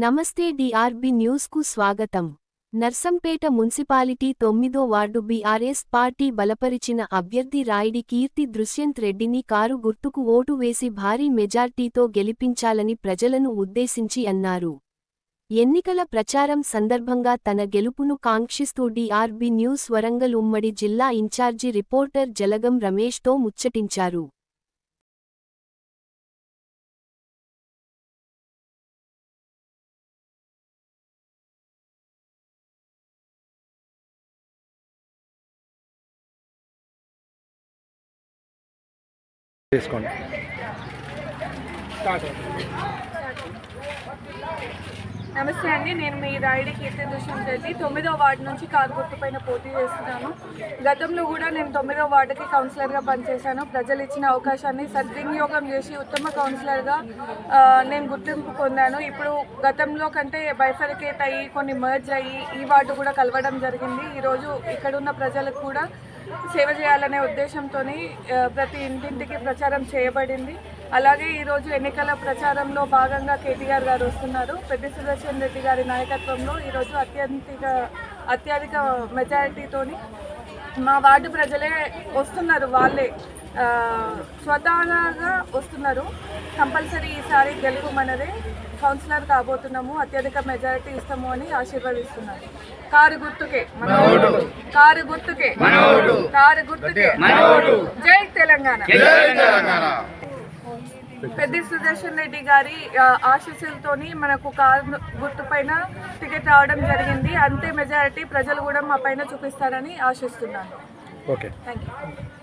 నమస్తే డిఆర్బి న్యూస్కు స్వాగతం. నర్సంపేట మున్సిపాలిటీ తొమ్మిదో వార్డు బీఆర్ఎస్ పార్టీ బలపరిచిన అభ్యర్థి రాయుడి కీర్తి దృశ్యంత్ రెడ్డిని కారు గుర్తుకు ఓటు వేసి భారీ మెజార్టీతో గెలిపించాలని ప్రజలను ఉద్దేశించి అన్నారు. ఎన్నికల ప్రచారం సందర్భంగా తన గెలుపును కాంక్షిస్తూ డిఆర్బి న్యూస్ వరంగల్ ఉమ్మడి జిల్లా ఇన్ఛార్జి రిపోర్టర్ జలగం రమేష్తో ముచ్చటించారు. తీసుకోండి నమస్తే అండి నేను మీ రాయుడి కీర్తి దుష్యంత్ రెడ్డి తొమ్మిదో వార్డు నుంచి కారు గుర్తుపైన పోటీ చేస్తున్నాను. గతంలో కూడా నేను తొమ్మిదో వార్డుకి కౌన్సిలర్గా పనిచేశాను. ప్రజలు ఇచ్చిన అవకాశాన్ని సద్వినియోగం చేసి ఉత్తమ కౌన్సిలర్గా నేను గుర్తింపు పొందాను. ఇప్పుడు గతంలో కంటే బైఫరికేట్ అయ్యి కొన్ని మర్జ్ అయ్యి ఈ వార్డు కూడా కలవడం జరిగింది. ఈరోజు ఇక్కడున్న ప్రజలకు కూడా సేవ చేయాలనే ఉద్దేశంతో ప్రతి ఇంటింటికి ప్రచారం చేయబడింది. అలాగే ఈరోజు ఎన్నికల ప్రచారంలో భాగంగా కేటీఆర్ గారు వస్తున్నారు. పెద్ద సుదర్శన్ రెడ్డి గారి నాయకత్వంలో ఈరోజు అత్యంతిక అత్యధిక మెజారిటీతోని మా వార్డు ప్రజలే వస్తున్నారు వాళ్ళే. స్వతహాగా వస్తున్నారు. కంపల్సరీ ఈసారి గెలుపు మనదే. కౌన్సిలర్ కాబోతున్నాము అత్యధిక మెజారిటీ ఇస్తాము అని ఆశీర్వదిస్తున్నారు కారు గుర్తుకే. కారు గుర్తుకే. కారు గుర్తుకే. జై తెలంగాణ. పెద్ద సుదర్శన్ రెడ్డి గారి ఆశీస్సులతోని మనకు కారు గుర్తు పైన టికెట్ రావడం జరిగింది. అంతే మెజారిటీ ప్రజలు కూడా మా పైన చూపిస్తారని ఆశిస్తున్నాను. ఓకే. Thank you